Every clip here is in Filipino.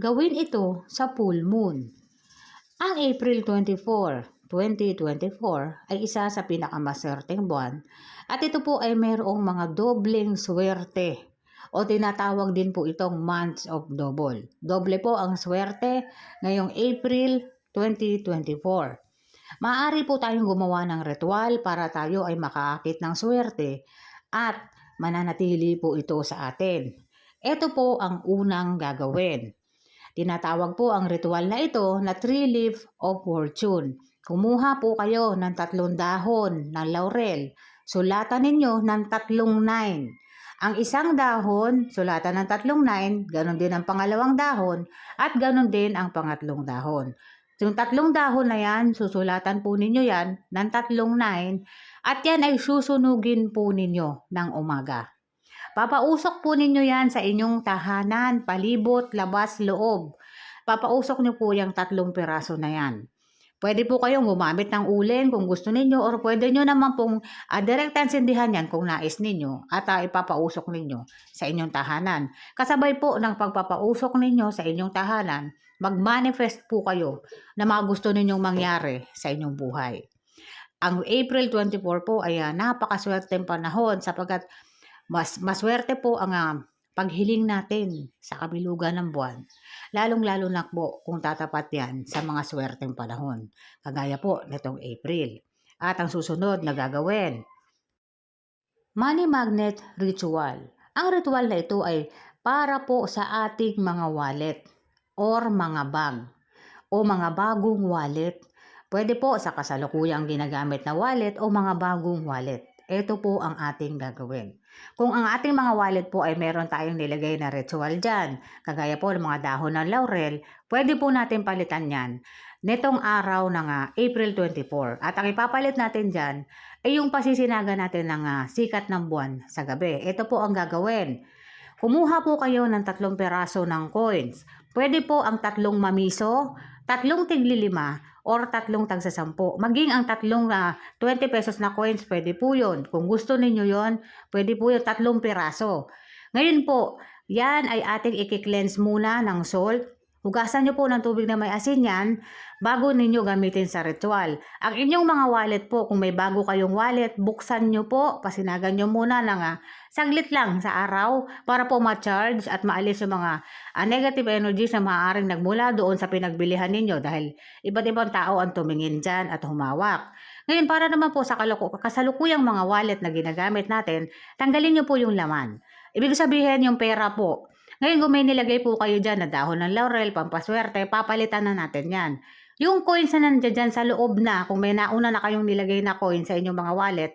gawin ito sa full moon. Ang April 24, 2024 ay isa sa pinakamaswerteng buwan at ito po ay mayroong mga dobleng swerte o tinatawag din po itong months of double. Doble po ang swerte ngayong April 2024. Maaari po tayong gumawa ng ritual para tayo ay makaakit ng swerte at mananatili po ito sa atin. Ito po ang unang gagawin. Tinatawag po ang ritual na ito na Three Leaf of Fortune. Kumuha po kayo ng tatlong dahon ng laurel. Sulatan ninyo ng tatlong nine. Ang isang dahon, sulatan ng tatlong nine, ganon din ang pangalawang dahon, at ganon din ang pangatlong dahon. Yung tatlong dahon na yan, susulatan po ninyo yan ng tatlong nine, at yan ay susunugin po ninyo ng umaga. Papausok po ninyo yan sa inyong tahanan, palibot, labas, loob. Papausok niyo po yung tatlong piraso na yan. Pwede po kayong gumamit ng uling kung gusto ninyo or pwede nyo naman pong uh, direct sindihan yan kung nais ninyo at uh, ipapausok ninyo sa inyong tahanan. Kasabay po ng pagpapausok ninyo sa inyong tahanan, mag-manifest po kayo na mga gusto ninyong mangyari sa inyong buhay. Ang April 24 po ay uh, napakaswerteng panahon sapagkat mas maswerte po ang uh, paghiling natin sa kabilugan ng buwan. Lalong-lalo na kung tatapat yan sa mga swerteng panahon. Kagaya po nitong April. At ang susunod na gagawin. Money Magnet Ritual. Ang ritual na ito ay para po sa ating mga wallet or mga bag o mga bagong wallet. Pwede po sa kasalukuyang ginagamit na wallet o mga bagong wallet. Ito po ang ating gagawin. Kung ang ating mga wallet po ay meron tayong nilagay na ritual dyan, kagaya po ng mga dahon ng laurel, pwede po natin palitan yan nitong araw ng uh, April 24. At ang ipapalit natin dyan ay yung pasisinaga natin ng uh, sikat ng buwan sa gabi. Ito po ang gagawin. Kumuha po kayo ng tatlong peraso ng coins. Pwede po ang tatlong mamiso, tatlong tiglilima, or tatlong tagsa sampo. Maging ang tatlong uh, 20 pesos na coins, pwede po yun. Kung gusto ninyo yon pwede po yung tatlong piraso. Ngayon po, yan ay ating i-cleanse muna ng salt Hugasan nyo po ng tubig na may asin yan bago ninyo gamitin sa ritual. Ang inyong mga wallet po, kung may bago kayong wallet, buksan nyo po, pasinagan nyo muna ng uh, saglit lang sa araw para po ma-charge at maalis yung mga uh, negative energies na maaaring nagmula doon sa pinagbilihan ninyo dahil iba't ibang tao ang tumingin dyan at humawak. Ngayon, para naman po sa kasalukuyang mga wallet na ginagamit natin, tanggalin nyo po yung laman. Ibig sabihin yung pera po, ngayon kung may nilagay po kayo dyan na dahon ng laurel, pampaswerte, papalitan na natin yan. Yung coins na nandiyan dyan sa loob na, kung may nauna na kayong nilagay na coin sa inyong mga wallet,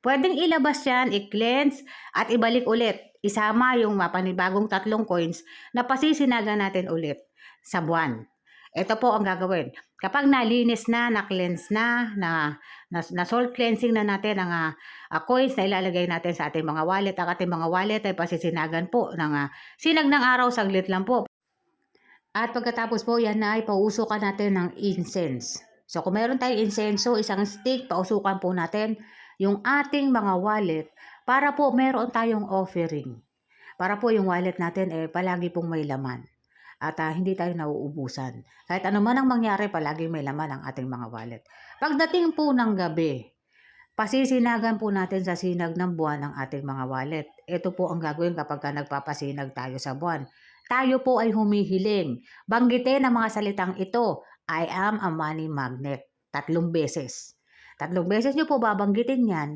pwedeng ilabas yan, i-cleanse, at ibalik ulit. Isama yung mapanibagong tatlong coins na pasisinaga natin ulit sa buwan. Ito po ang gagawin. Kapag nalinis na, na-cleanse na, na na, na salt cleansing na natin ang uh, coins na ilalagay natin sa ating mga wallet. Ang ating mga wallet ay pasisinagan po ng uh, sinag ng araw, saglit lang po. At pagkatapos po yan na ay pausukan natin ng incense. So kung meron tayong insenso, isang stick, pausukan po natin yung ating mga wallet para po meron tayong offering. Para po yung wallet natin eh palagi pong may laman at uh, hindi tayo nauubusan. Kahit ano man ang mangyari, palagi may laman ang ating mga wallet. Pagdating po ng gabi, pasisinagan po natin sa sinag ng buwan ang ating mga wallet. Ito po ang gagawin kapag ka nagpapasinag tayo sa buwan. Tayo po ay humihiling. Banggitin ang mga salitang ito, I am a money magnet. Tatlong beses. Tatlong beses nyo po babanggitin yan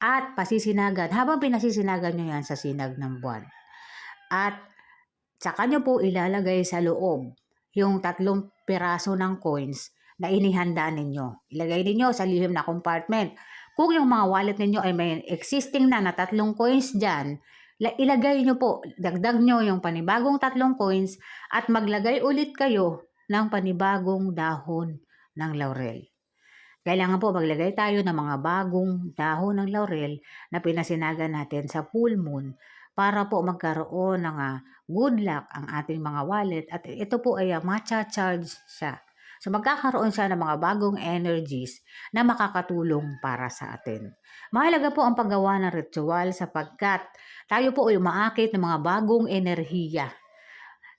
at pasisinagan habang pinasisinagan nyo yan sa sinag ng buwan. At Tsaka nyo po ilalagay sa loob yung tatlong piraso ng coins na inihanda ninyo. Ilagay ninyo sa lihim na compartment. Kung yung mga wallet ninyo ay may existing na na tatlong coins dyan, ilagay nyo po, dagdag nyo yung panibagong tatlong coins at maglagay ulit kayo ng panibagong dahon ng laurel. Kailangan po maglagay tayo ng mga bagong dahon ng laurel na pinasinagan natin sa full moon para po magkaroon ng uh, good luck ang ating mga wallet at ito po ay uh, matcha-charge siya. So magkakaroon siya ng mga bagong energies na makakatulong para sa atin. Mahalaga po ang paggawa ng ritual sapagkat tayo po ay umaakit ng mga bagong enerhiya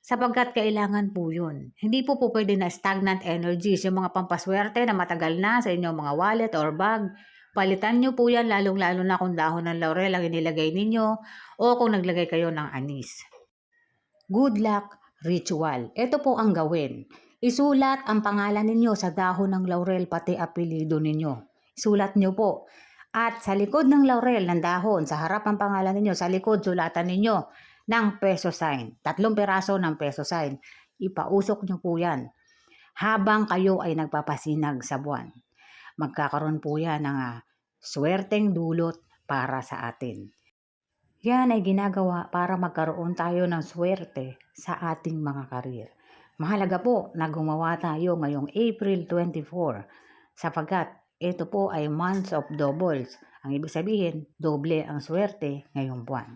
sapagkat kailangan po yun. Hindi po po pwede na stagnant energies, yung mga pampaswerte na matagal na sa inyong mga wallet or bag. Palitan nyo po yan, lalong-lalo na kung dahon ng laurel ang inilagay ninyo o kung naglagay kayo ng anis. Good luck ritual. Ito po ang gawin. Isulat ang pangalan ninyo sa dahon ng laurel pati apelido ninyo. Isulat nyo po. At sa likod ng laurel ng dahon, sa harap ng pangalan ninyo, sa likod sulatan ninyo ng peso sign. Tatlong peraso ng peso sign. Ipausok nyo po yan. Habang kayo ay nagpapasinag sa buwan. Magkakaroon po yan ng ah, swerteng dulot para sa atin. Yan ay ginagawa para magkaroon tayo ng swerte sa ating mga karir. Mahalaga po na gumawa tayo ngayong April 24 sapagkat ito po ay months of doubles. Ang ibig sabihin, doble ang swerte ngayong buwan.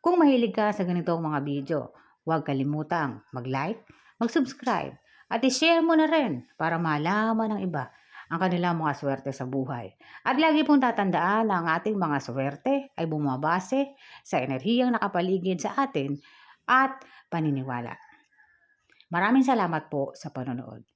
Kung mahilig ka sa ganitong mga video, huwag kalimutang mag-like, mag-subscribe, at i-share mo na rin para malaman ng iba ang kanilang mga swerte sa buhay. At lagi pong tatandaan na ang ating mga swerte ay bumabase sa enerhiyang nakapaligid sa atin at paniniwala. Maraming salamat po sa panonood.